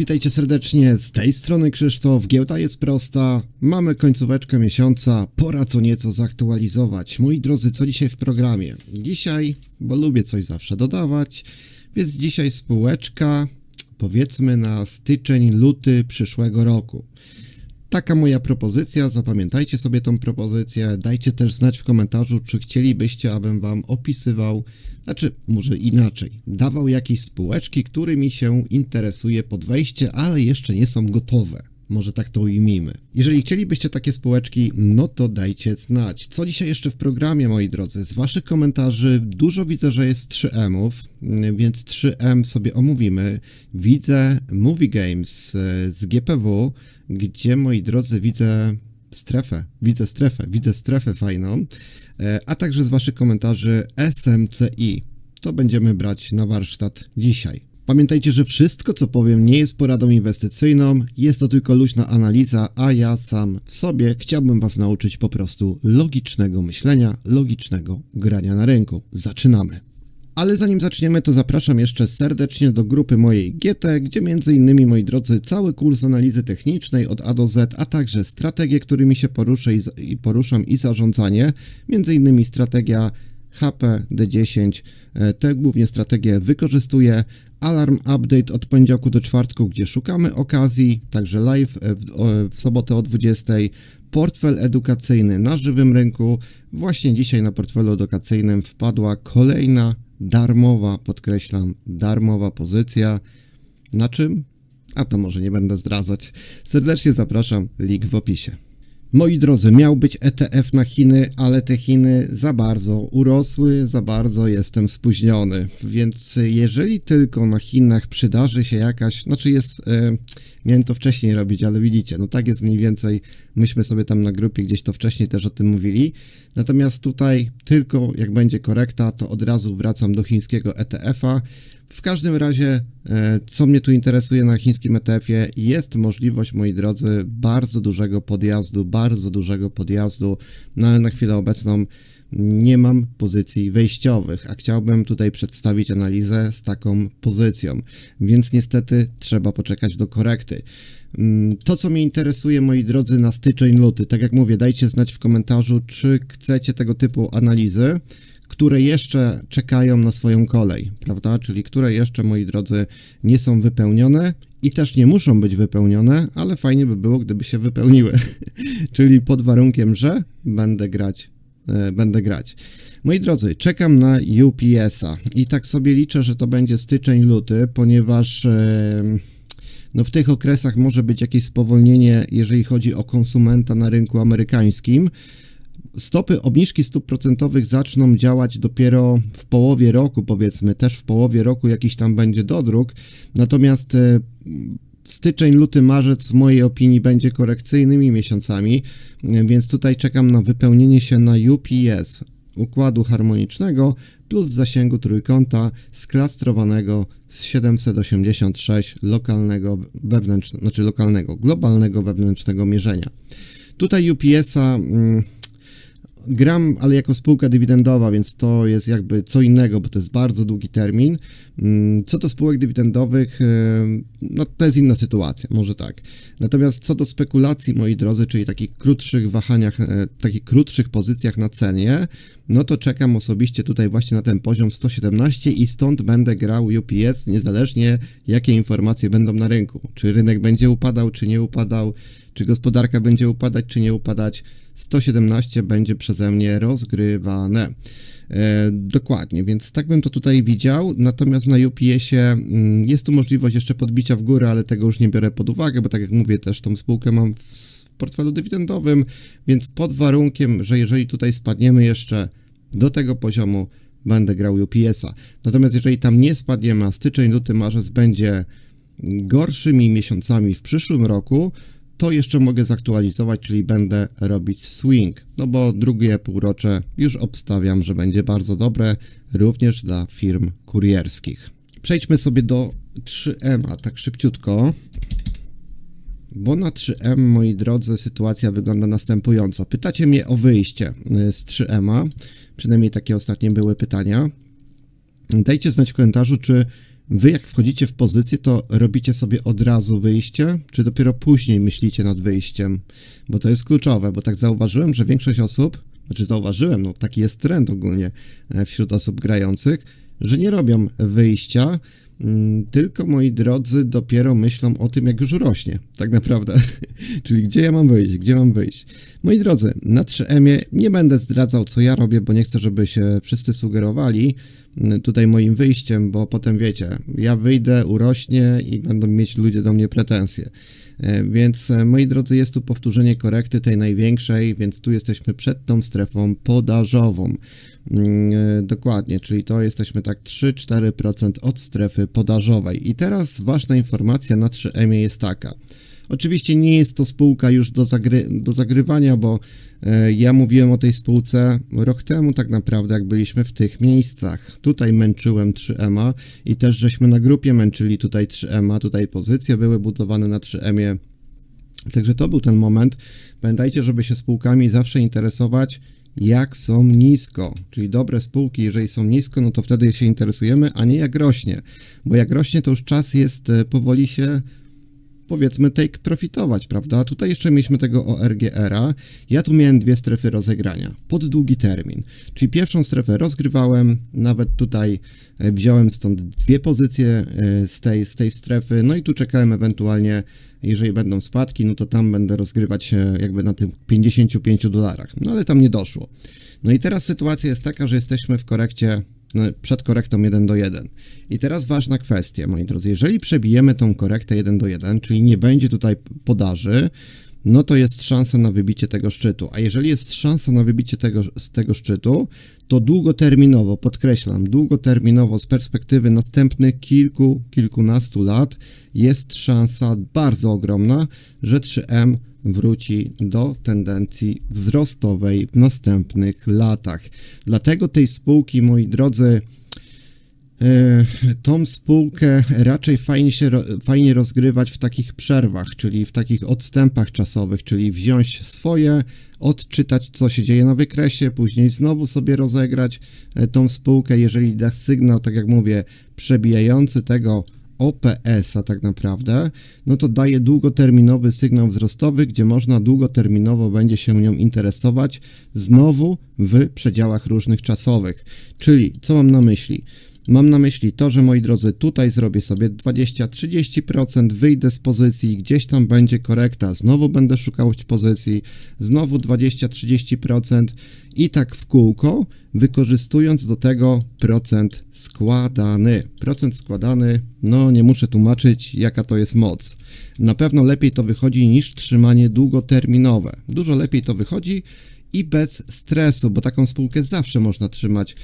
witajcie serdecznie. Z tej strony Krzysztof. Giełda jest prosta. Mamy końcóweczkę miesiąca. Pora co nieco zaktualizować. Moi drodzy, co dzisiaj w programie? Dzisiaj, bo lubię coś zawsze dodawać, więc dzisiaj spółeczka, powiedzmy na styczeń, luty przyszłego roku. Taka moja propozycja, zapamiętajcie sobie tą propozycję, dajcie też znać w komentarzu, czy chcielibyście, abym wam opisywał, znaczy może inaczej, dawał jakieś spółeczki, którymi się interesuje pod wejście, ale jeszcze nie są gotowe. Może tak to ujmijmy. Jeżeli chcielibyście takie spółeczki, no to dajcie znać. Co dzisiaj jeszcze w programie, moi drodzy? Z waszych komentarzy dużo widzę, że jest 3M-ów, więc 3M sobie omówimy. Widzę Movie Games e, z GPW, gdzie, moi drodzy, widzę strefę, widzę strefę, widzę strefę fajną, e, a także z waszych komentarzy SMCI. To będziemy brać na warsztat dzisiaj. Pamiętajcie, że wszystko co powiem nie jest poradą inwestycyjną, jest to tylko luźna analiza, a ja sam w sobie chciałbym Was nauczyć po prostu logicznego myślenia, logicznego grania na rynku. Zaczynamy! Ale zanim zaczniemy, to zapraszam jeszcze serdecznie do grupy mojej GT, gdzie innymi, moi drodzy, cały kurs analizy technicznej od A do Z, a także strategie, którymi się poruszę i, i poruszam i zarządzanie, innymi strategia HP D10. E, te głównie strategie wykorzystuję. Alarm update od poniedziałku do czwartku, gdzie szukamy okazji, także live w, w sobotę o 20. Portfel edukacyjny na żywym rynku. Właśnie dzisiaj na portfelu edukacyjnym wpadła kolejna darmowa, podkreślam, darmowa pozycja. Na czym? A to może nie będę zdradzać. Serdecznie zapraszam, link w opisie. Moi drodzy, miał być ETF na Chiny, ale te Chiny za bardzo urosły, za bardzo jestem spóźniony. Więc jeżeli tylko na Chinach przydarzy się jakaś, znaczy jest, e, miałem to wcześniej robić, ale widzicie, no tak jest mniej więcej, myśmy sobie tam na grupie gdzieś to wcześniej też o tym mówili. Natomiast tutaj tylko jak będzie korekta, to od razu wracam do chińskiego ETF-a. W każdym razie, e, co mnie tu interesuje na chińskim ETF-ie, jest możliwość, moi drodzy, bardzo dużego podjazdu, bardzo dużego podjazdu. No, na chwilę obecną nie mam pozycji wejściowych, a chciałbym tutaj przedstawić analizę z taką pozycją, więc niestety trzeba poczekać do korekty. Mm, to, co mnie interesuje, moi drodzy, na styczeń, luty, tak jak mówię, dajcie znać w komentarzu, czy chcecie tego typu analizy które jeszcze czekają na swoją kolej, prawda? Czyli które jeszcze, moi drodzy, nie są wypełnione i też nie muszą być wypełnione, ale fajnie by było, gdyby się wypełniły. Czyli pod warunkiem, że będę grać, e, będę grać. Moi drodzy, czekam na UPS-a i tak sobie liczę, że to będzie styczeń, luty, ponieważ e, no w tych okresach może być jakieś spowolnienie, jeżeli chodzi o konsumenta na rynku amerykańskim. Stopy obniżki stóp procentowych zaczną działać dopiero w połowie roku, powiedzmy, też w połowie roku jakiś tam będzie dodruk, natomiast e, styczeń, luty, marzec w mojej opinii będzie korekcyjnymi miesiącami, e, więc tutaj czekam na wypełnienie się na UPS układu harmonicznego plus zasięgu trójkąta sklastrowanego z 786 lokalnego wewnętrznego, znaczy lokalnego, globalnego wewnętrznego mierzenia. Tutaj UPS-a mm, gram, ale jako spółka dywidendowa, więc to jest jakby co innego, bo to jest bardzo długi termin. Mm, co do spółek dywidendowych, no to jest inna sytuacja, może tak. Natomiast co do spekulacji, moi drodzy, czyli takich krótszych wahaniach, e, takich krótszych pozycjach na cenie, no to czekam osobiście tutaj właśnie na ten poziom 117 i stąd będę grał UPS, niezależnie jakie informacje będą na rynku. Czy rynek będzie upadał, czy nie upadał, czy gospodarka będzie upadać, czy nie upadać. 117 będzie przeze mnie rozgrywane. E, dokładnie, więc tak bym to tutaj widział. Natomiast na UPS-ie mm, jest tu możliwość jeszcze podbicia w górę, ale tego już nie biorę pod uwagę, bo tak jak mówię, też tą spółkę mam w portfelu dywidendowym, więc pod warunkiem, że jeżeli tutaj spadniemy jeszcze do tego poziomu, będę grał UPS-a. Natomiast jeżeli tam nie spadniemy, a styczeń, luty, marzec będzie gorszymi miesiącami w przyszłym roku, to jeszcze mogę zaktualizować, czyli będę robić swing, no bo drugie półrocze już obstawiam, że będzie bardzo dobre, również dla firm kurierskich. Przejdźmy sobie do 3M, a tak szybciutko. Bo na 3M, moi drodzy, sytuacja wygląda następująco. Pytacie mnie o wyjście y, z 3M, przynajmniej takie ostatnie były pytania. Dajcie znać w komentarzu, czy wy jak wchodzicie w pozycję, to robicie sobie od razu wyjście, czy dopiero później myślicie nad wyjściem? Bo to jest kluczowe, bo tak zauważyłem, że większość osób, znaczy zauważyłem, no taki jest trend ogólnie e, wśród osób grających, że nie robią wyjścia, tylko moi drodzy dopiero myślą o tym, jak już rośnie, tak naprawdę. Czyli gdzie ja mam wyjść, gdzie mam wyjść. Moi drodzy, na 3M nie będę zdradzał, co ja robię, bo nie chcę, żeby się wszyscy sugerowali mm, tutaj moim wyjściem, bo potem wiecie, ja wyjdę, urośnie i będą mieć ludzie do mnie pretensje. E, Więc e, moi drodzy, jest tu powtórzenie korekty tej największej, więc tu jesteśmy przed tą strefą podażową. Mm, e, Dokładnie, czyli to jesteśmy tak 3-4% od strefy podażowej. I teraz ważna informacja na 3M jest taka. Oczywiście nie jest to spółka już do, zagry do zagrywania, bo e, ja mówiłem o tej spółce rok temu tak naprawdę, jak byliśmy w tych miejscach. Tutaj męczyłem 3M i też żeśmy na grupie męczyli tutaj 3M, tutaj pozycje były budowane na 3M. Także to był ten moment. Pamiętajcie, żeby się spółkami zawsze interesować, jak są nisko. Czyli dobre spółki, jeżeli są nisko, no to wtedy się interesujemy, a nie jak rośnie. Bo jak rośnie, to już czas jest e, powoli się powiedzmy take profitować, prawda? Tutaj jeszcze mieliśmy tego ORGR-a. Ja tu miałem dwie strefy rozegrania pod długi termin. Czyli pierwszą strefę rozgrywałem, nawet tutaj e, wziąłem stąd dwie pozycje e, z tej, z tej strefy, no i tu czekałem ewentualnie, jeżeli będą spadki, no to tam będę rozgrywać jakby na tym 55 dolarach. No ale tam nie doszło. No i teraz sytuacja jest taka, że jesteśmy w korekcie przed korektą 1 do 1. I teraz ważna kwestia, moi drodzy. Jeżeli przebijemy tą korektę 1 do 1, czyli nie będzie tutaj podaży, no to jest szansa na wybicie tego szczytu. A jeżeli jest szansa na wybicie tego, z tego szczytu, to długoterminowo, podkreślam, długoterminowo z perspektywy następnych kilku, kilkunastu lat jest szansa bardzo ogromna, że 3M wróci do tendencji wzrostowej w następnych latach. Dlatego tej spółki, moi drodzy, e, tą spółkę raczej fajnie się fajnie rozgrywać w takich przerwach, czyli w takich odstępach czasowych, czyli wziąć swoje, odczytać co się dzieje na wykresie, później znowu sobie rozegrać e, tą spółkę, jeżeli da sygnał, tak jak mówię, przebijający tego OPS-a tak naprawdę, no to daje długoterminowy sygnał wzrostowy, gdzie można długoterminowo będzie się nią interesować znowu w przedziałach różnych czasowych. Czyli, co mam na myśli? Mam na myśli to, że moi drodzy, tutaj zrobię sobie 20-30%, wyjdę z pozycji, gdzieś tam będzie korekta, znowu będę szukał pozycji, znowu 20-30% i tak w kółko, wykorzystując do tego procent składany. Procent składany, no nie muszę tłumaczyć, jaka to jest moc. Na pewno lepiej to wychodzi niż trzymanie długoterminowe. Dużo lepiej to wychodzi i bez stresu, bo taką spółkę zawsze można trzymać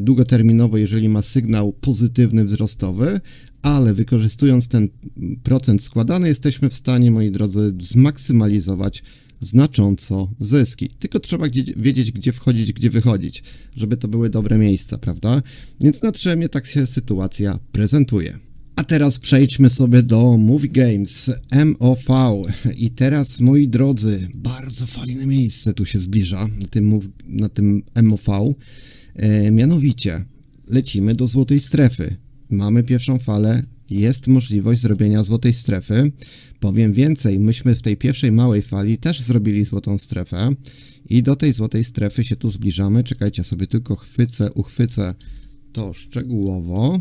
długoterminowo, jeżeli ma sygnał pozytywny, wzrostowy, ale wykorzystując ten procent składany, jesteśmy w stanie, moi drodzy, zmaksymalizować znacząco zyski. Tylko trzeba gdzie, wiedzieć, gdzie wchodzić, gdzie wychodzić, żeby to były dobre miejsca, prawda? Więc na trzemie tak się sytuacja prezentuje. A teraz przejdźmy sobie do Movie Games MOV. I teraz, moi drodzy, bardzo fajne miejsce tu się zbliża na tym, na tym MOV. E, mianowicie, lecimy do złotej strefy. Mamy pierwszą falę, jest możliwość zrobienia złotej strefy. Powiem więcej, myśmy w tej pierwszej małej fali też zrobili złotą strefę i do tej złotej strefy się tu zbliżamy. Czekajcie, sobie tylko chwycę, uchwycę to szczegółowo.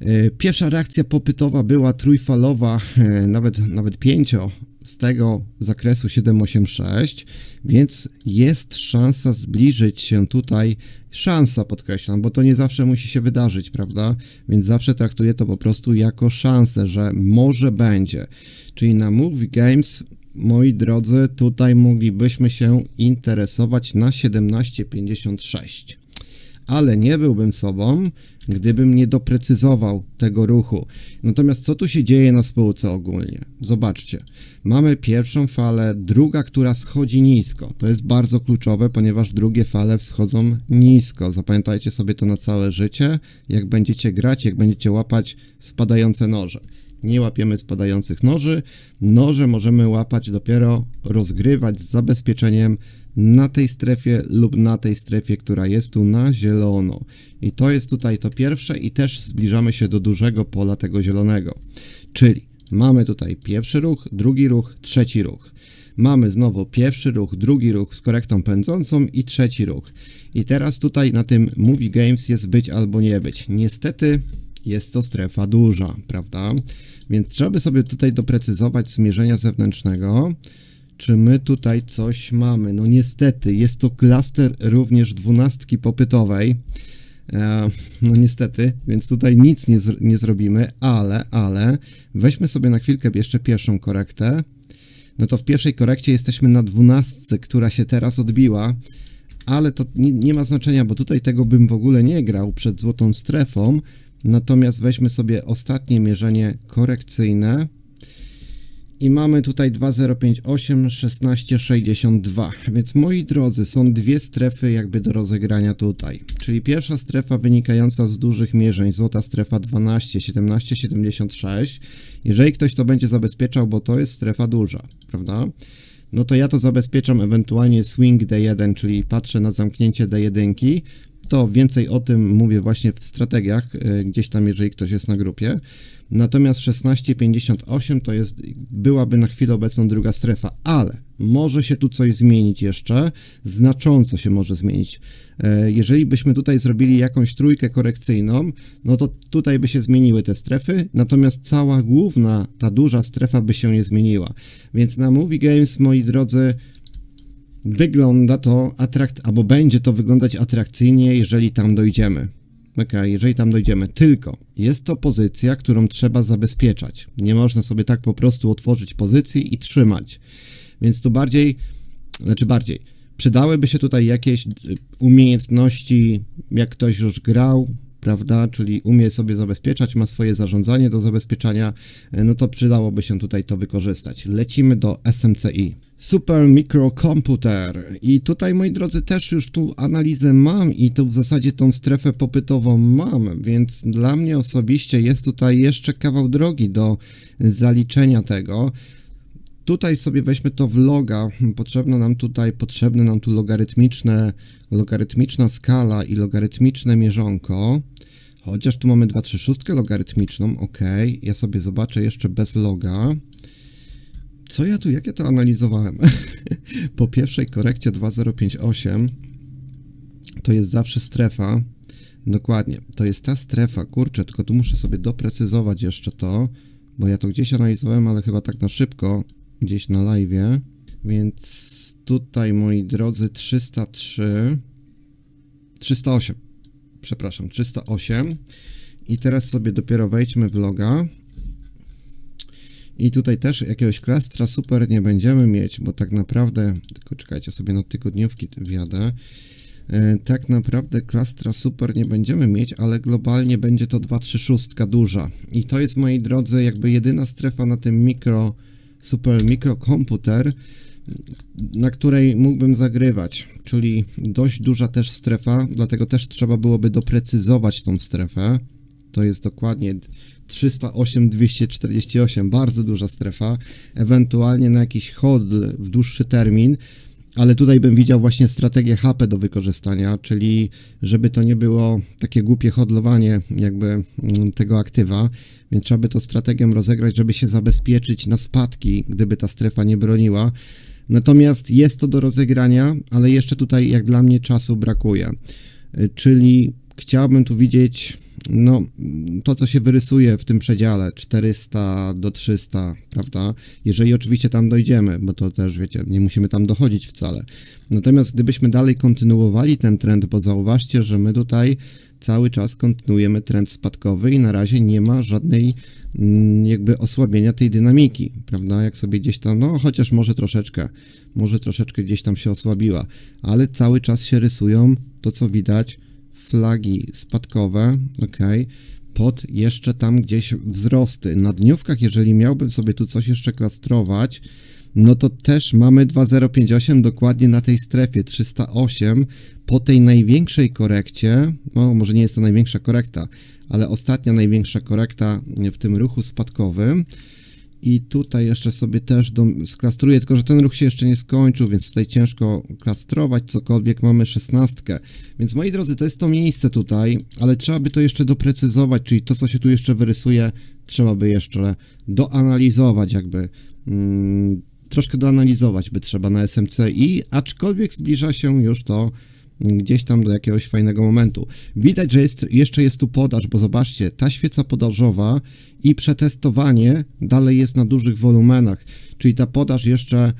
E, Pierwsza reakcja popytowa była trójfalowa, e, nawet, nawet pięcio z tego zakresu 786, więc jest szansa zbliżyć się tutaj, szansa podkreślam, bo to nie zawsze musi się wydarzyć, prawda? Więc zawsze traktuję to po prostu jako szansę, że może będzie. Czyli na Movie Games, moi drodzy, tutaj moglibyśmy się interesować na 1756 ale nie byłbym sobą, gdybym nie doprecyzował tego ruchu. Natomiast co tu się dzieje na spółce ogólnie? Zobaczcie, mamy pierwszą falę, druga, która schodzi nisko. To jest bardzo kluczowe, ponieważ drugie fale wschodzą nisko. Zapamiętajcie sobie to na całe życie, jak będziecie grać, jak będziecie łapać spadające noże. Nie łapiemy spadających noży. Noże możemy łapać dopiero, rozgrywać z zabezpieczeniem na tej strefie lub na tej strefie, która jest tu na zielono. I to jest tutaj to pierwsze i też zbliżamy się do dużego pola tego zielonego. Czyli mamy tutaj pierwszy ruch, drugi ruch, trzeci ruch. Mamy znowu pierwszy ruch, drugi ruch z korektą pędzącą i trzeci ruch. I teraz tutaj na tym Movie Games jest być albo nie być. Niestety jest to strefa duża, prawda? Więc trzeba by sobie tutaj doprecyzować zmierzenia zewnętrznego. Czy my tutaj coś mamy? No niestety, jest to klaster również dwunastki popytowej. E, no niestety, więc tutaj nic nie, zr- nie zrobimy, ale, ale weźmy sobie na chwilkę jeszcze pierwszą korektę. No to w pierwszej korekcie jesteśmy na dwunastce, która się teraz odbiła, ale to nie, nie ma znaczenia, bo tutaj tego bym w ogóle nie grał przed złotą strefą. Natomiast weźmy sobie ostatnie mierzenie korekcyjne. I mamy tutaj 2058, 1662. Więc moi drodzy, są dwie strefy jakby do rozegrania tutaj. Czyli pierwsza strefa wynikająca z dużych mierzeń, złota strefa 12, 17, 76. Jeżeli ktoś to będzie zabezpieczał, bo to jest strefa duża, prawda? No to ja to zabezpieczam ewentualnie swing D1, czyli patrzę na zamknięcie D1 to więcej o tym mówię właśnie w strategiach, y, gdzieś tam, jeżeli ktoś jest na grupie. Natomiast 1658 to jest, byłaby na chwilę obecną druga strefa, ale może się tu coś zmienić jeszcze, znacząco się może zmienić. E, Jeżeli byśmy tutaj zrobili jakąś trójkę korekcyjną, no to tutaj by się zmieniły te strefy, natomiast cała główna, ta duża strefa by się nie zmieniła. Więc na Movie Games, moi drodzy, wygląda to atrakt, albo będzie to wyglądać atrakcyjnie, jeżeli tam dojdziemy. Ok, jeżeli tam dojdziemy. Tylko jest to pozycja, którą trzeba zabezpieczać. Nie można sobie tak po prostu otworzyć pozycji i trzymać. Więc tu bardziej, znaczy bardziej, przydałyby się tutaj jakieś y, umiejętności, jak ktoś już grał, prawda, czyli umie sobie zabezpieczać, ma swoje zarządzanie do zabezpieczania, y, no to przydałoby się tutaj to wykorzystać. Lecimy do SMCI. Super Microcomputer. I tutaj, moi drodzy, też już tu analizę mam i tu w zasadzie tą strefę popytową mam, więc dla mnie osobiście jest tutaj jeszcze kawał drogi do zaliczenia tego. Tutaj sobie weźmy to w loga. Potrzebne nam tutaj, potrzebne nam tu logarytmiczne, logarytmiczna skala i logarytmiczne mierzonko. Chociaż tu mamy 236 logarytmiczną, ok. Ja sobie zobaczę jeszcze bez loga. Co ja tu, jak ja to analizowałem? po pierwszej korekcie 2058 to jest zawsze strefa. Dokładnie, to jest ta strefa, kurczę, tylko tu muszę sobie doprecyzować jeszcze to, bo ja to gdzieś analizowałem, ale chyba tak na szybko, gdzieś na live. Więc tutaj, moi drodzy, 303, 308, przepraszam, 308. I teraz sobie dopiero wejdźmy w loga. I tutaj też jakiegoś klastra super nie będziemy mieć, bo tak naprawdę, tylko czekajcie sobie na tygodniówki wjadę. E, tak naprawdę klastra super nie będziemy mieć, ale globalnie będzie to 236 duża. I to jest, moi drodzy, jakby jedyna strefa na tym mikro, super mikrokomputer, na której mógłbym zagrywać, czyli dość duża też strefa, dlatego też trzeba byłoby doprecyzować tą strefę. To jest dokładnie 308, 248, bardzo duża strefa, ewentualnie na jakiś hodl w dłuższy termin, ale tutaj bym widział właśnie strategię HP do wykorzystania, czyli żeby to nie było takie głupie hodlowanie jakby mm, tego aktywa, więc trzeba by to strategią rozegrać, żeby się zabezpieczyć na spadki, gdyby ta strefa nie broniła. Natomiast jest to do rozegrania, ale jeszcze tutaj jak dla mnie czasu brakuje. Y, Czyli chciałbym tu widzieć no, to co się wyrysuje w tym przedziale 400 do 300, prawda? Jeżeli oczywiście tam dojdziemy, bo to też wiecie, nie musimy tam dochodzić wcale. Natomiast gdybyśmy dalej kontynuowali ten trend, bo zauważcie, że my tutaj cały czas kontynuujemy trend spadkowy i na razie nie ma żadnej mm, jakby osłabienia tej dynamiki, prawda? Jak sobie gdzieś tam, no chociaż może troszeczkę, może troszeczkę gdzieś tam się osłabiła, ale cały czas się rysują, to co widać, flagi spadkowe, ok, pod jeszcze tam gdzieś wzrosty. Na dniówkach, jeżeli miałbym sobie tu coś jeszcze klastrować, no to też mamy 2058 dokładnie na tej strefie 308 po tej największej korekcie, no może nie jest to największa korekta, ale ostatnia największa korekta w tym ruchu spadkowym. I tutaj jeszcze sobie też do, sklastruję, tylko że ten ruch się jeszcze nie skończył, więc tutaj ciężko klastrować cokolwiek. Mamy szesnastkę. Więc moi drodzy, to jest to miejsce tutaj, ale trzeba by to jeszcze doprecyzować, czyli to, co się tu jeszcze wyrysuje, trzeba by jeszcze doanalizować jakby. Mm, troszkę doanalizować by trzeba na SMCI, aczkolwiek zbliża się już to gdzieś tam do jakiegoś fajnego momentu. Widać, że jest, jeszcze jest tu podaż, bo zobaczcie, ta świeca podażowa i przetestowanie dalej jest na dużych wolumenach, czyli ta podaż jeszcze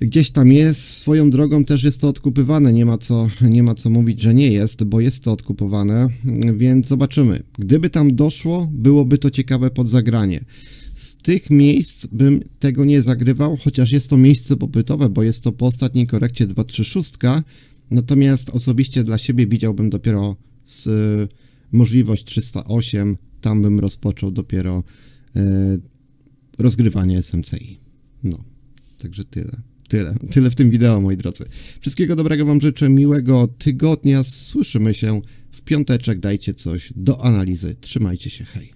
gdzieś tam jest, swoją drogą też jest to odkupywane, nie ma co, nie ma co mówić, że nie jest, bo jest to odkupowane, więc zobaczymy. Gdyby tam doszło, byłoby to ciekawe pod zagranie. Z tych miejsc bym tego nie zagrywał, chociaż jest to miejsce popytowe, bo jest to po ostatniej korekcie 236, natomiast osobiście dla siebie widziałbym dopiero z y, możliwość 308, tam bym rozpoczął dopiero y, rozgrywanie SMCI. No, także tyle. Tyle, tyle w tym wideo, moi drodzy. Wszystkiego dobrego Wam życzę, miłego tygodnia. Słyszymy się w piąteczek. Dajcie coś do analizy. Trzymajcie się, hej.